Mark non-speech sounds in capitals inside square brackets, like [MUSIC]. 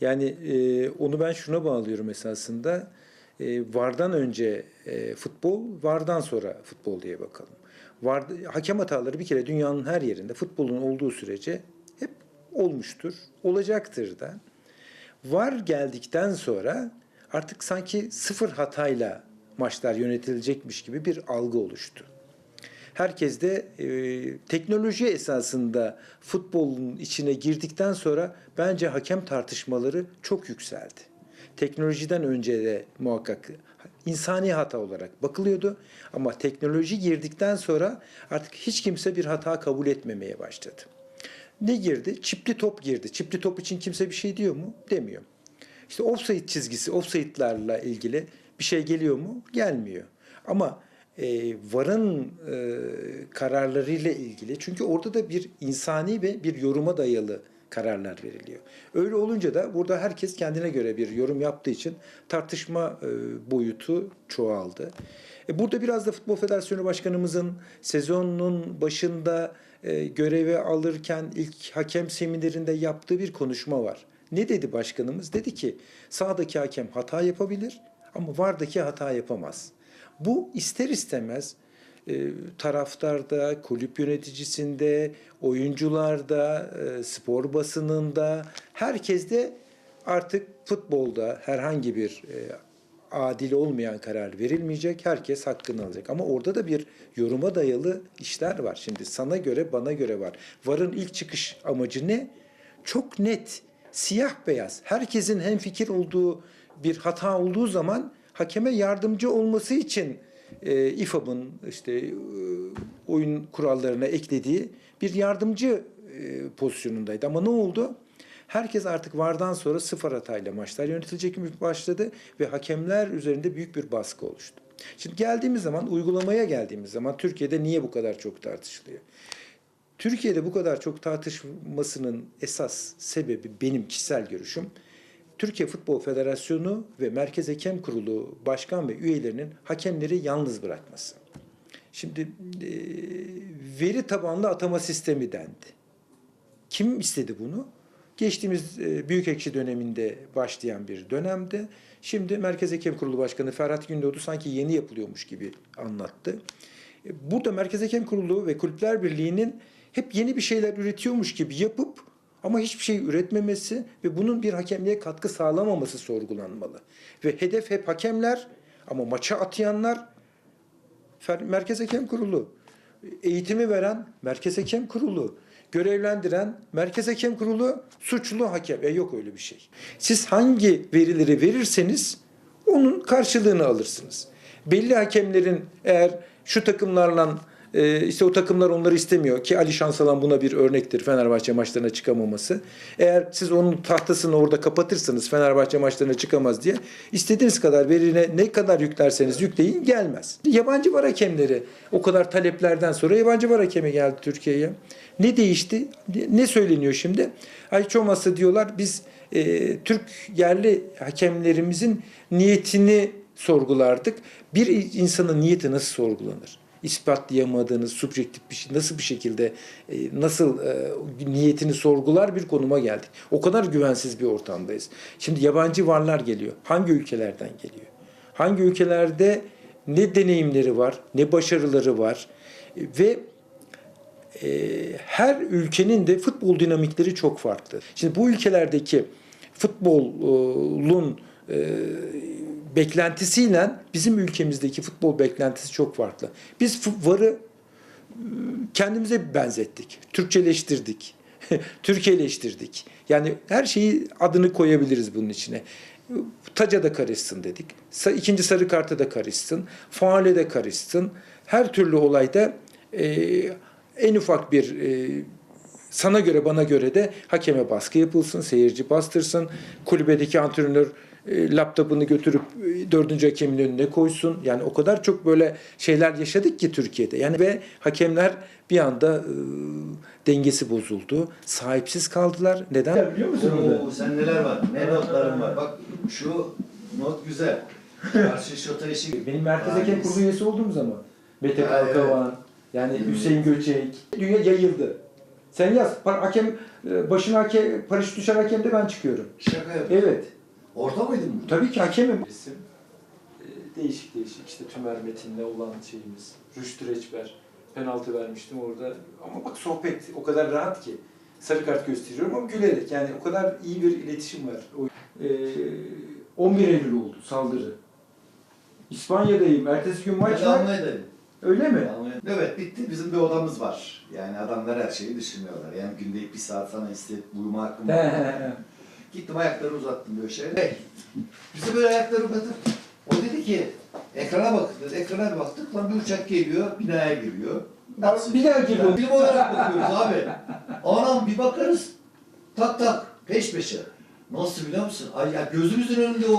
Yani e, onu ben şuna bağlıyorum esasında. E, VAR'dan önce e, futbol, VAR'dan sonra futbol diye bakalım. VAR, hakem hataları bir kere dünyanın her yerinde futbolun olduğu sürece hep olmuştur, olacaktır da. VAR geldikten sonra artık sanki sıfır hatayla maçlar yönetilecekmiş gibi bir algı oluştu. Herkes de e, teknoloji esasında futbolun içine girdikten sonra bence hakem tartışmaları çok yükseldi. Teknolojiden önce de muhakkak insani hata olarak bakılıyordu ama teknoloji girdikten sonra artık hiç kimse bir hata kabul etmemeye başladı. Ne girdi? Çipli top girdi. Çipli top için kimse bir şey diyor mu? Demiyor. İşte offside çizgisi, offside'larla ilgili bir şey geliyor mu? Gelmiyor. Ama e, VAR'ın e, kararlarıyla ilgili çünkü orada da bir insani ve bir yoruma dayalı kararlar veriliyor. Öyle olunca da burada herkes kendine göre bir yorum yaptığı için tartışma e, boyutu çoğaldı. E, burada biraz da Futbol Federasyonu Başkanımızın sezonun başında e, göreve alırken ilk hakem seminerinde yaptığı bir konuşma var. Ne dedi başkanımız? Dedi ki sahadaki hakem hata yapabilir ama vardaki hata yapamaz. Bu ister istemez e, taraftarda, kulüp yöneticisinde, oyuncularda, e, spor basınında, herkeste artık futbolda herhangi bir e, adil olmayan karar verilmeyecek. Herkes hakkını alacak. Ama orada da bir yoruma dayalı işler var. Şimdi sana göre, bana göre var. VAR'ın ilk çıkış amacı ne? Çok net, siyah beyaz. Herkesin hemfikir olduğu bir hata olduğu zaman hakeme yardımcı olması için e, İFAB'ın işte e, oyun kurallarına eklediği bir yardımcı e, pozisyonundaydı. Ama ne oldu? Herkes artık vardan sonra sıfır hatayla maçlar yönetilecek mi başladı ve hakemler üzerinde büyük bir baskı oluştu. Şimdi geldiğimiz zaman uygulamaya geldiğimiz zaman Türkiye'de niye bu kadar çok tartışılıyor? Türkiye'de bu kadar çok tartışmasının esas sebebi benim kişisel görüşüm Türkiye Futbol Federasyonu ve Merkez Hakem Kurulu başkan ve üyelerinin hakemleri yalnız bırakması. Şimdi e, veri tabanlı atama sistemi dendi. Kim istedi bunu? Geçtiğimiz e, Büyükekşi döneminde başlayan bir dönemde. Şimdi Merkez Hakem Kurulu Başkanı Ferhat Gündoğdu sanki yeni yapılıyormuş gibi anlattı. E, Burada Merkez Hakem Kurulu ve Kulüpler Birliği'nin hep yeni bir şeyler üretiyormuş gibi yapıp ama hiçbir şey üretmemesi ve bunun bir hakemliğe katkı sağlamaması sorgulanmalı. Ve hedef hep hakemler ama maça atayanlar Merkez Hakem Kurulu. Eğitimi veren Merkez Hakem Kurulu. Görevlendiren Merkez Hakem Kurulu suçlu hakem. E yok öyle bir şey. Siz hangi verileri verirseniz onun karşılığını alırsınız. Belli hakemlerin eğer şu takımlarla e, işte o takımlar onları istemiyor ki Ali Şansalan buna bir örnektir Fenerbahçe maçlarına çıkamaması. Eğer siz onun tahtasını orada kapatırsanız Fenerbahçe maçlarına çıkamaz diye istediğiniz kadar verine ne kadar yüklerseniz yükleyin gelmez. Yabancı var hakemleri o kadar taleplerden sonra yabancı var hakemi geldi Türkiye'ye. Ne değişti? Ne söyleniyor şimdi? Ay hiç olmazsa diyorlar biz e, Türk yerli hakemlerimizin niyetini sorgulardık. Bir insanın niyeti nasıl sorgulanır? İspatlayamadığınız subjektif bir şey nasıl bir şekilde e, nasıl e, niyetini sorgular bir konuma geldik. O kadar güvensiz bir ortamdayız. Şimdi yabancı varlar geliyor. Hangi ülkelerden geliyor? Hangi ülkelerde ne deneyimleri var, ne başarıları var E, ve her ülkenin de futbol dinamikleri çok farklı. Şimdi bu ülkelerdeki futbolun beklentisiyle bizim ülkemizdeki futbol beklentisi çok farklı. Biz VAR'ı e, kendimize benzettik, Türkçeleştirdik, [LAUGHS] Türkiye'leştirdik. Yani her şeyi adını koyabiliriz bunun içine. Taca da karışsın dedik. İkinci sarı karta da karışsın. Faale de karışsın. Her türlü olayda e, en ufak bir e, sana göre bana göre de hakeme baskı yapılsın, seyirci bastırsın, kulübedeki antrenör e, laptopunu götürüp e, dördüncü hakemin önüne koysun. Yani o kadar çok böyle şeyler yaşadık ki Türkiye'de. Yani ve hakemler bir anda e, dengesi bozuldu. Sahipsiz kaldılar. Neden? Biliyor Oo, sen neler var? Ne notların var? Bak şu not güzel. Karşı şota işi. Benim Merkez Hakem Kurulu üyesi olduğum zaman Mete Kalkavan, yani Hüseyin Göçek, dünya yayıldı. Sen yaz. Pa- Hakem e, başına hakem, paraşüt düşen hakemde ben çıkıyorum. Şaka yapıyorum. Evet. Orada mıydın bu? Tabii ki hakemim. isim. Ee, Değişik değişik işte Tümer Metin'le olan şeyimiz. Rüştü Reçber. Penaltı vermiştim orada. Ama bak sohbet o kadar rahat ki. Sarı kart gösteriyorum ama gülerek yani o kadar iyi bir iletişim var. O, e, 11 Eylül oldu saldırı. İspanya'dayım. Ertesi gün maç var. Almanya'dayım. Öyle mi? Almanya'dayım. Evet bitti. Bizim bir odamız var. Yani adamlar her şeyi düşünüyorlar. Yani günde bir saat sana isteyip uyuma hakkım var. Gittim ayakları uzattım şöyle. Hey, Bize böyle ayakları uzatıp o dedi ki ekrana dedi. Ekrana bir baktık lan bir uçak geliyor binaya giriyor. Nasıl? Bir daha geliyor. Film olarak bakıyoruz abi. Anam bir bakarız tak tak peş peşe. Nasıl biliyor musun? Ay ya gözümüzün önünde o